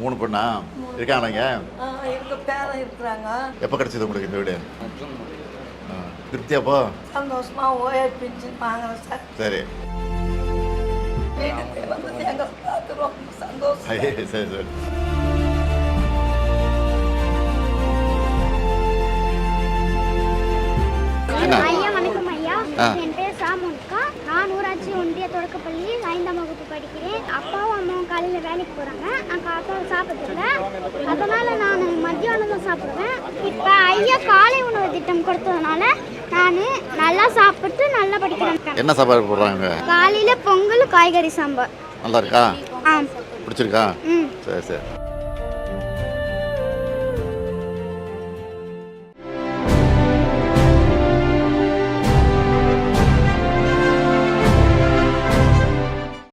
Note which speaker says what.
Speaker 1: மூணு பொண்ணா?
Speaker 2: இருக்கிறாங்க.
Speaker 1: எப்போ கிடைச்சது உங்களுக்கு இந்த வீடு? ஆ, திருப்தியாப்போ
Speaker 2: சந்தோஷமா ஓயர் பின்ஷன் வாங்குறேன் சார்.
Speaker 1: சரி. சரி சரி.
Speaker 3: ஐயா வணக்கம் ஐயா. என் பேர் சாமுனிகா நான் ஊராட்சி ஒன்றிய தொடக்கப்பள்ளி ஐந்தாம் வகுப்பு படிக்கிறேன். காலையில் வேலைக்கு போகிறாங்க நான் அப்பா சாப்பிட்றதில்ல அதனால் நான் மத்தியானம் தான் சாப்பிடுவேன். இப்போ ஐயா காலை உணவு திட்டம் கொடுத்ததுனால நான் நல்லா சாப்பிட்டு நல்லா படிக்கிறேன்.
Speaker 1: என்ன சாப்பாடு போடுறாங்க?
Speaker 3: காலையில் பொங்கல் காய்கறி சாம்பார்.
Speaker 1: நல்லா இருக்கா?
Speaker 3: ஆ.
Speaker 1: பிடிச்சிருக்கா?
Speaker 3: ம்.
Speaker 1: சரி சரி.